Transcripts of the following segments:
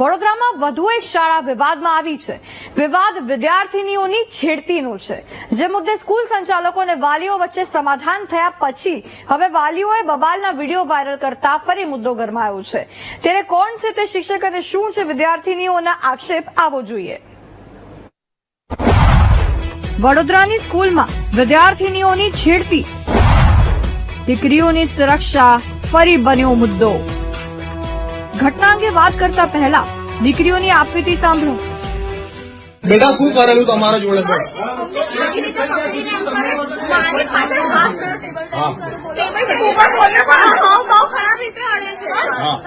વડોદરામાં વધુ એક શાળા વિવાદમાં આવી છે. વિવાદ વિદ્યાર્થીનીઓની છેડતીનો છે. જે મુદ્દે સ્કૂલ સંચાલકો અને વાલીઓ વચ્ચે સમાધાન થયા પછી હવે વાલીઓએ બબાલના વીડિયો વાયરલ કરતા ફરી મુદ્દો ગરમાયો છે. ત્યારે કોણ છે તે શિક્ષક અને શું છે વિદ્યાર્થીનીઓના આક્ષેપ આવો જોઈએ. વડોદરાની સ્કૂલમાં વિદ્યાર્થીનીઓની છેડતી. દીકરીઓની સુરક્ષા ફરી બન્યો મુદ્દો. ઘટના અંગે વાત કરતા પહેલા દીકરીઓની આપવીતી સાંભળો. બેટા શું કરેલું તમારા જોડે પણ.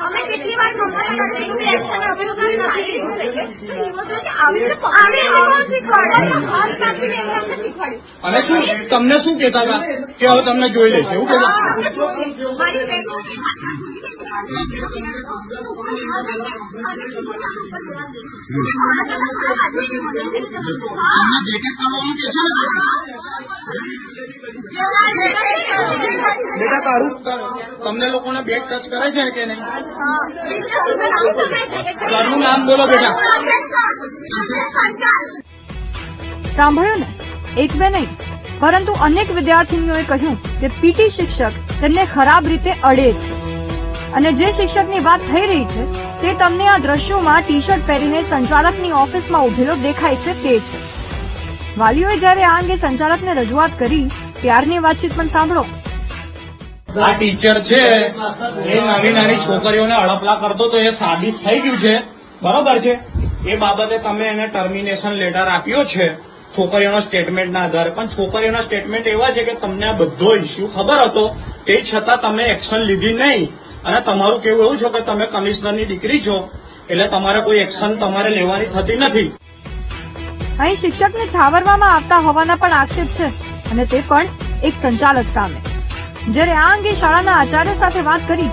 અમે કેટલી વાર અને શું તમને શું કેતા હતા કે હવે તમને જોઈ લેશે એવું બેટા તારું તમને લોકોને બેગ ટચ કરે છે કે નહીં સરનું નામ બોલો બેટા સાંભળ્યું ને? એક બે નહીં. પરંતુ અનેક વિદ્યાર્થીનીઓએ કહ્યું કે પીટી શિક્ષક તેમને ખરાબ રીતે અડે છે. અને જે શિક્ષકની વાત થઈ રહી છે, તે તમને આ દ્રશ્યોમાં ટી શર્ટ પહેરીને સંચાલકની ઓફિસમાં ઉભેલો દેખાય છે તે છે. વાલીઓએ જ્યારે આ અંગે સંચાલકને રજૂઆત કરી, ત્યારની વાતચીત પણ સાંભળો. આ ટીચર છે, એ નાની નાની છોકરીઓને અડપલા કરતો તો એ સાબિત થઈ ગયું છે. બરોબર છે? એ બાબતે તમે એને ટર્મિનેશન લેટર આપ્યો છે, છોકરીઓના સ્ટેટમેન્ટના આધારે. પણ છોકરીઓના સ્ટેટમેન્ટ એવા છે કે તમને આ બધો ઇસ્યુ ખબર હતો, તે છતાં તમે એક્શન લીધી નહીં. અને તમારું કેવું એવું છે કે તમે કમિશનરની દીકરી છો, એટલે તમારે કોઈ એક્શન તમારે લેવાની થતી નથી. અહીં શિક્ષકને છાવરવામાં આવતા હોવાના પણ આક્ષેપ છે, અને તે પણ એક સંચાલક સામે. જ્યારે આ અંગે શાળાના આચાર્ય સાથે વાત કરી,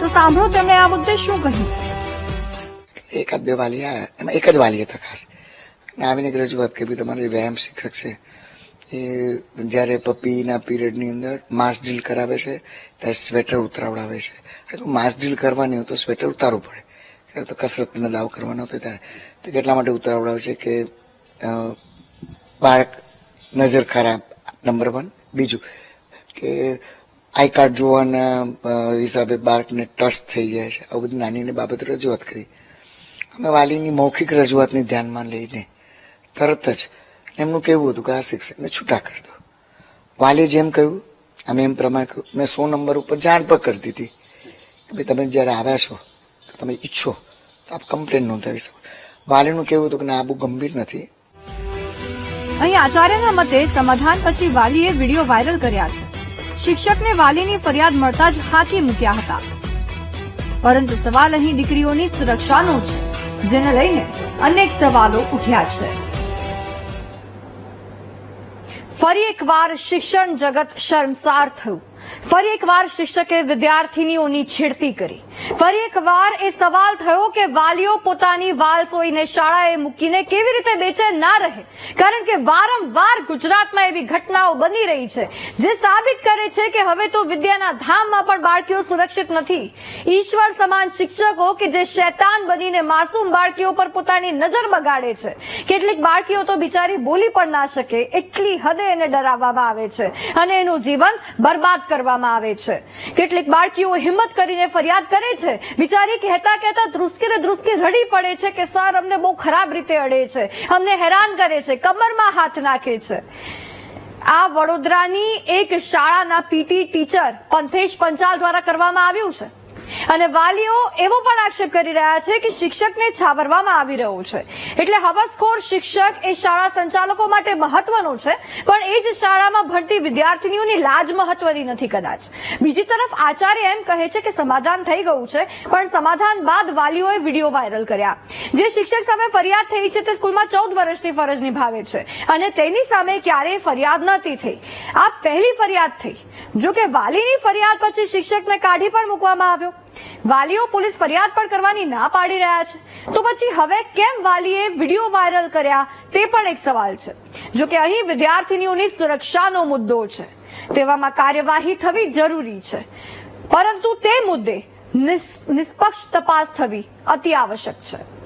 તો સાંભળો તેમણે આ મુદ્દે શું કહ્યું. એકાદ બે વાલી આવ્યા એમાં એક જ વાલી હતા ખાસ અને આવીને રજૂઆત કરી તમારો વ્યાયામ શિક્ષક છે. એ જ્યારે પપ્પીના પીરિયડની અંદર માસ ડ્રીલ કરાવે છે, ત્યારે સ્વેટર ઉતરાવડાવે છે. તો માસ ડ્રીલ કરવાની હોય તો સ્વેટર ઉતારવું પડે. તો કસરતનો દાવ કરવાનો હતો ત્યારે. તો કેટલા માટે ઉતરાવડાવે છે કે બાળક નજર ખરાબ, નંબર વન. બીજું કે, આઈ કાર્ડ જોવાના હિસાબે બાળકને ટચ થઈ જાય છે. આવું બધી નાની નાની બાબતો રજૂઆત કરી. અમે વાલીની મૌખિક રજૂઆતને ધ્યાનમાં લઈને તરત જ એમનું કહેવું હતું કે આ શિક્ષકને છૂટા કરી દો. વાલીએ જેમ કહ્યું, અમે એમ પ્રમાણે કહ્યું, મેં સો નંબર ઉપર જાણ પણ કરી દીધી કે ભાઈ તમે જ્યારે આવ્યા છો, તમે ઈચ્છો, તો આપ કમ્પ્લેન નોંધાવી શકો. વાલીનું કહેવું હતું કે ના બહુ ગંભીર નથી. અહીં આચાર્યના મતે સમાધાન પછી વાલીએ વીડિયો વાયરલ કર્યા છે. શિક્ષકને વાલીની ફરિયાદ મળતા જ હાકી મૂક્યા હતા. પરંતુ સવાલ અહીં દીકરીઓની સુરક્ષાનો છે. જેને લઈને અનેક સવાલો ઉઠ્યા છે. ફરી એકવાર શિક્ષણ જગત શર્મસાર થયું. ફરી એકવાર શિક્ષકે વિદ્યાર્થીનીઓની છેડતી કરી. ફરી એકવાર એ સવાલ થયો કે વાલીઓ પોતાની વાલસોઈને શાળાએ મૂકીને કેવી રીતે બેચેન ના રહે? કારણ કે વારંવાર ગુજરાતમાં એવી ઘટનાઓ બની રહી છે, જે સાબિત કરે છે કે હવે તો વિદ્યાના ધામમાં પણ બાળકીઓ સુરક્ષિત નથી. ઈશ્વર સમાન શિક્ષકો કે જે શેતાન બનીને માસૂમ બાળકીઓ પર પોતાની નજર બગાડે છે. કેટલીક બાળકીઓ તો બિચારી બોલી પણ ના શકે, એટલી હદે એને ડરાવવામાં આવે છે અને એનું જીવન બરબાદ કરવામાં આવે છે. કેટલીક બાળકીઓ હિંમત કરીને ફરિયાદ કરે છે. બિચારી કહેતા કહેતા ધ્રુસકીને ધ્રુસકી રડી પડે છે કે, સર, અમને બહુ ખરાબ રીતે અડે છે. અમને હેરાન કરે છે. કમરમાં હાથ નાખે છે. આ વડોદરાની એક શાળાના પીટી ટીચર પંથેશ પંચાલ દ્વારા કરવામાં આવ્યું છે. અને વાલીઓ એવો પણ આક્ષેપ કરી રહ્યા છે કે શિક્ષકને છાવરવામાં આવી રહ્યો છે. એટલે હવસખોર શિક્ષક એ શાળા સંચાલકો માટે મહત્વનો છે, પણ એ જ શાળામાં ભણતી વિદ્યાર્થીનીઓની લાજ મહત્વની નથી કદાચ. બીજી તરફ આચાર્ય એમ કહે છે કે સમાધાન થઈ ગયું છે, પણ સમાધાન બાદ વાલીઓએ વીડિયો વાયરલ કર્યા. જે શિક્ષક સામે ફરિયાદ થઈ છે તે સ્કૂલમાં ચૌદ વર્ષથી ફરજ નિભાવે છે અને તેની સામે ક્યારેય ફરિયાદ નથી થઈ. આ પહેલી ફરિયાદ થઈ. જો કે વાલીની ફરિયાદ પછી શિક્ષકને કાઢી પણ મૂકવામાં આવ્યો. વાલીઓ પોલીસ ફરિયાદ પણ કરવાની ના પાડી રહ્યા છે. તો પછી હવે કેમ વાલીએ વીડિયો વાયરલ કર્યા તે પણ એક સવાલ છે. જો કે અહીં વિદ્યાર્થીનીઓની સુરક્ષાનો મુદ્દો છે. તેવામાં કાર્યવાહી થવી જરૂરી છે. પરંતુ તે મુદ્દે નિષ્પક્ષ તપાસ થવી અતિ આવશ્યક છે.